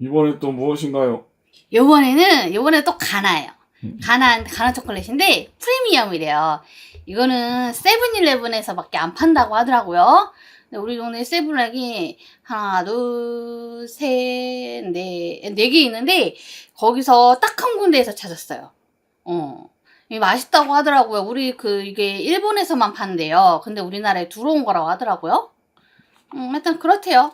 이번에 또 무엇인가요? 요번에는 요번에 또 가나예요. 음. 가나 가나 초콜릿인데 프리미엄이래요. 이거는 세븐일레븐에서밖에 안 판다고 하더라고요. 근데 우리 동네 세븐락이 하나, 둘, 셋, 넷, 네개 있는데 거기서 딱 한 군데에서 찾았어요. 어. 맛있다고 하더라고요. 우리 그 이게 일본에서만 판대요. 근데 우리나라에 들어온 거라고 하더라고요. 음, 하여튼 그렇대요.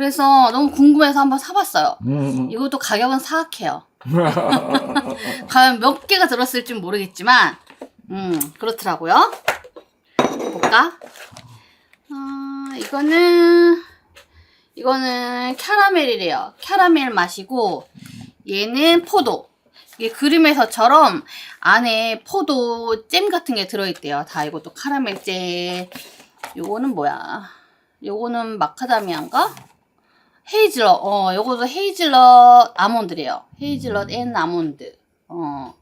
그래서 너무 궁금해서 한번 사봤어요. 음. 이것도 가격은 사악해요. 과연 몇 개가 들었을지 모르겠지만, 음, 그렇더라고요. 볼까? 어, 이거는, 이거는 캐러멜이래요. 캐러멜 맛이고, 얘는 포도. 이게 그림에서처럼 안에 포도 잼 같은 게 들어있대요. 다 이것도 카라멜 잼. 요거는 뭐야? 요거는 마카다미안가? 헤이즐넛, 어, 요것도 헤이즐넛 아몬드래요. 헤이즐넛 앤 아몬드. 어.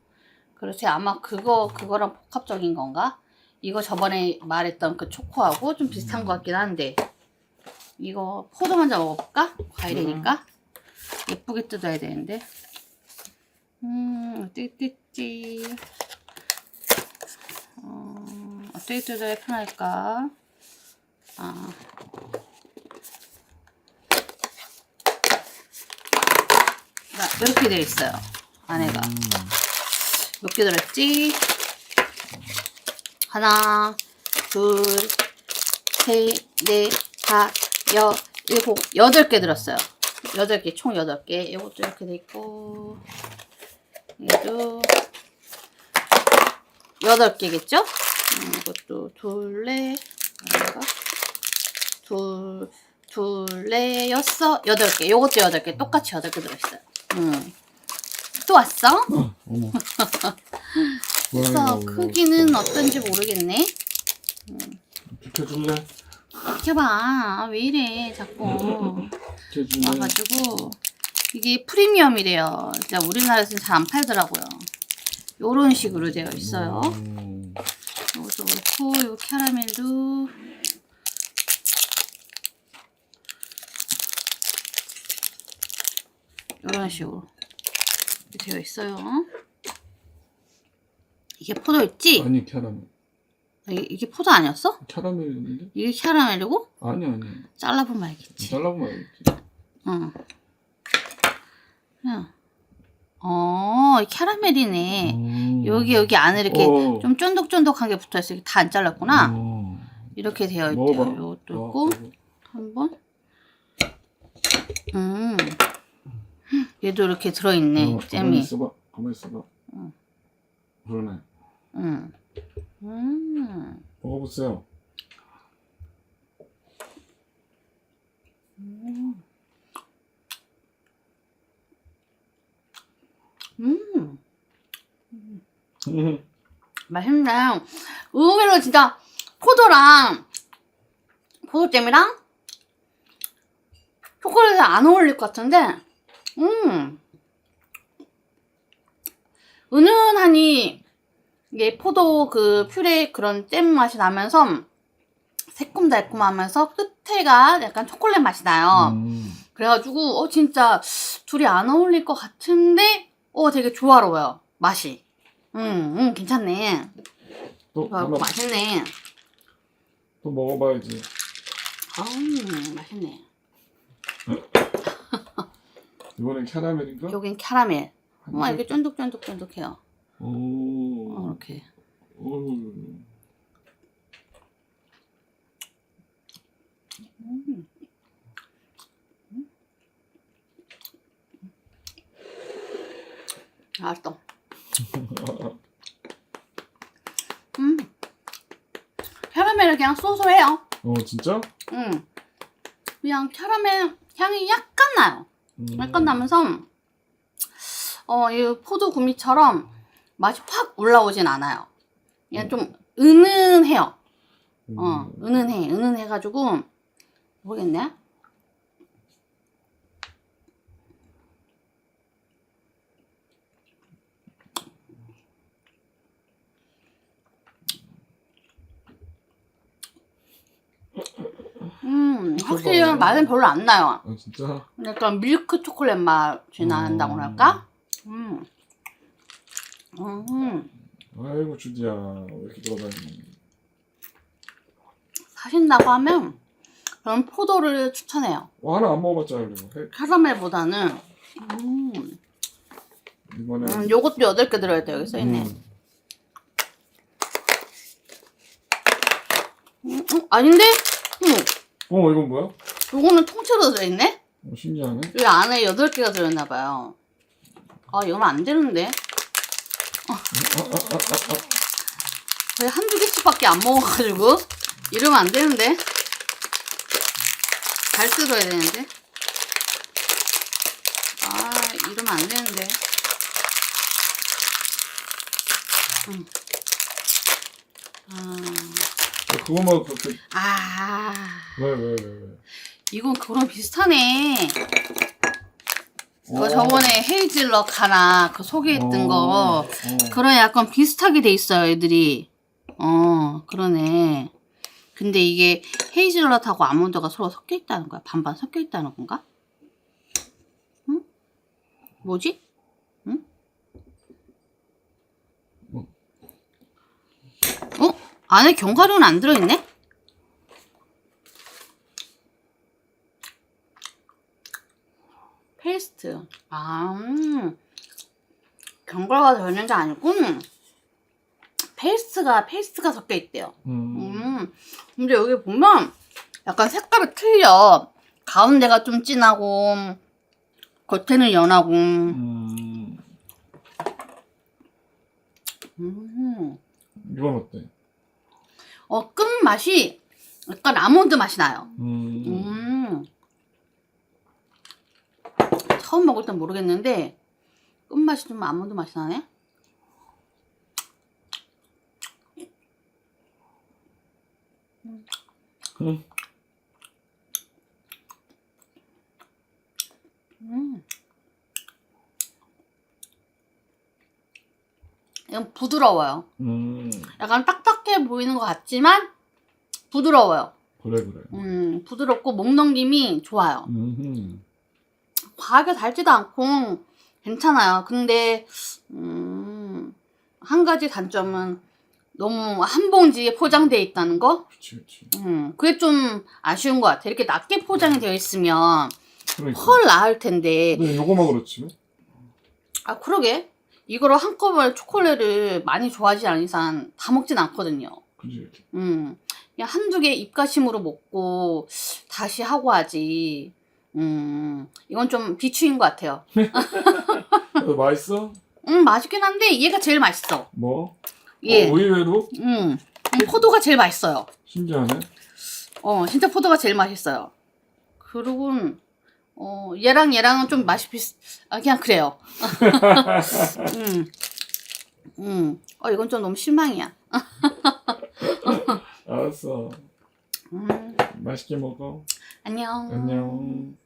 그렇지. 아마 그거, 그거랑 복합적인 건가? 이거 저번에 말했던 그 초코하고 좀 비슷한 것 같긴 한데. 이거 포도 먼저 먹어볼까? 과일이니까. 예쁘게 뜯어야 되는데. 음, 어떻게 뜯지? 어, 어떻게 뜯어야 편할까? 아. 자, 이렇게 되어 있어요. 안에가. 몇 개 들었지? 하나, 둘, 셋, 넷, 다, 여, 일곱, 여덟 개 들었어요. 여덟 개, 총 여덟 개. 이것도 이렇게 돼 있고, 얘도 여덟 개겠죠? 음, 이것도 둘, 넷, 아닌가? 둘, 둘, 넷, 여섯, 여덟 개. 요것도 여덟 개. 똑같이 여덟 개 들어있어요. 음. 또 왔어? 어머. 그래서 크기는 어떤지 모르겠네. 비켜줄래? 비켜봐. 왜 이래, 자꾸. 비켜줄래? 와가지고. 이게 프리미엄이래요. 진짜 우리나라에서는 잘 안 팔더라고요. 요런 식으로 되어 있어요. 음. 요것도 그렇고, 요 캐러멜도. 요런 식으로 되어 있어요. 이게 포도 있지? 아니 캐러멜. 이- 이게 포도 아니었어? 캐러멜인데? 이게 캐러멜이고? 아니 아니. 잘라보면 알겠지. 잘라보면 알겠지. 응. 응. 어, 이 캐러멜이네. 음. 여기, 여기 안에 이렇게 어. 좀 쫀득쫀득한 게 붙어 있어. 다안 잘랐구나. 어. 이렇게 되어 있대요. 먹어봐. 이것도 어, 있고, 먹어. 한번. 음. 얘도 이렇게 들어있네, 어, 가만히 잼이. 있어봐. 가만히 있어봐. 응. 그러네. 음. 음. 먹어보세요. 음. 음. 맛있네. 의외로 진짜 포도랑 포도잼이랑 초콜릿이 안 어울릴 것 같은데, 음. 은은하니 이게 포도 그 퓨레 그런 잼 맛이 나면서 새콤달콤하면서 끝에가 약간 초콜릿 맛이 나요. 음. 그래가지고 어 진짜 둘이 안 어울릴 것 같은데 어 되게 조화로워요 맛이 음, 음 괜찮네 또 조화롭고 하나 맛있네 또 먹어봐야지. 음 맛있네 이번엔 캐러멜인가? 여긴 캐러멜 개? 이게 쫀득쫀득쫀득해요 오. 어, 이렇게 오. 맛있다 음 캐러멜은 그냥 소소해요 어 진짜? 음 그냥 캐러멜 향이 약간 나요 음. 약간 나면서 어, 이 포도 구미처럼 맛이 확 올라오진 않아요. 그냥 좀 은은해요. 어, 음. 은은해. 은은해가지고 모르겠네. 음, 확실히 맛은 별로 안 나요. 아 진짜? 약간 밀크 초콜릿 맛이 난다고 음. 할까? 음. 음. 아이고 주디야 왜 이렇게 돌아다니니? 사신다고 하면 저는 포도를 추천해요. 어, 하나 안 먹어봤잖아 그리고 해, 카라멜보다는 음, 이번에 음, 요것도 8개 들어있다 여기 써있네. 음. 음, 음, 아닌데? 음, 어 이건 뭐야? 요거는 통째로 들어있네? 어, 신기하네. 여기 안에 8개가 들어있나봐요. 아, 이러면 안 되는데? 아, 아, 아, 아, 아. 거의 한두 개씩밖에 안 먹어가지고. 이러면 안 되는데? 잘 뜯어야 되는데? 아, 이러면 안 되는데. 음. 아, 그거만 그렇게 아, 왜 왜 왜 왜? 이건 그거랑 비슷하네. 그 어. 저번에 헤이즐넛 가나 그 있던 어, 거 어. 그런 약간 비슷하게 돼 있어요 애들이 어 그러네 근데 이게 헤이즐넛하고 아몬드가 서로 섞여 있다는 거야 반반 섞여 있다는 건가? 응? 뭐지? 응? 뭐? 어? 안에 견과류는 안 들어있네? 페이스트 아 음. 견과류가 들어있는 게 아니고 페이스트가 페이스트가 섞여 있대요 음. 음, 근데 여기 보면 약간 색깔이 틀려. 가운데가 좀 진하고, 겉에는 연하고. 음. 음. 이건 어때? 어, 끝맛이 약간 아몬드 맛이 나요. 음. 음. 처음 먹을 땐 모르겠는데, 끝맛이 좀 아몬드 맛이 나네? 음. 음. 이건 부드러워요. 음. 약간 딱딱해 보이는 것 같지만 부드러워요. 그래 그래. 음, 부드럽고 목 넘김이 좋아요. 음. 과하게 달지도 않고 괜찮아요. 근데 음, 한 가지 단점은 너무 한 봉지에 포장되어 있다는 거. 그치 그치. 음, 그게 좀 아쉬운 것 같아. 이렇게 낮게 포장이 되어 있으면 그러니까. 헐 나을 텐데. 근데 요거만 그렇지. 왜? 아 그러게. 이거를 한꺼번에 초콜릿을 많이 좋아하지 않는 이상 다 먹진 않거든요. 그지. 음, 그냥 한두 개 입가심으로 먹고 다시 하고 하지. 음, 이건 좀 비추인 것 같아요. 어, 맛있어? 음, 맛있긴 한데 얘가 제일 맛있어. 뭐? 예. 어, 의외로 음, 음, 포도가 제일 맛있어요. 신기하네. 어, 진짜 포도가 제일 맛있어요. 그리고 어, 얘랑 얘랑은 좀 맛이 비슷, 아, 그냥 그래요. 음, 음, 어, 이건 좀 너무 실망이야. 알았어. 음, 맛있게 먹어. 안녕. 안녕.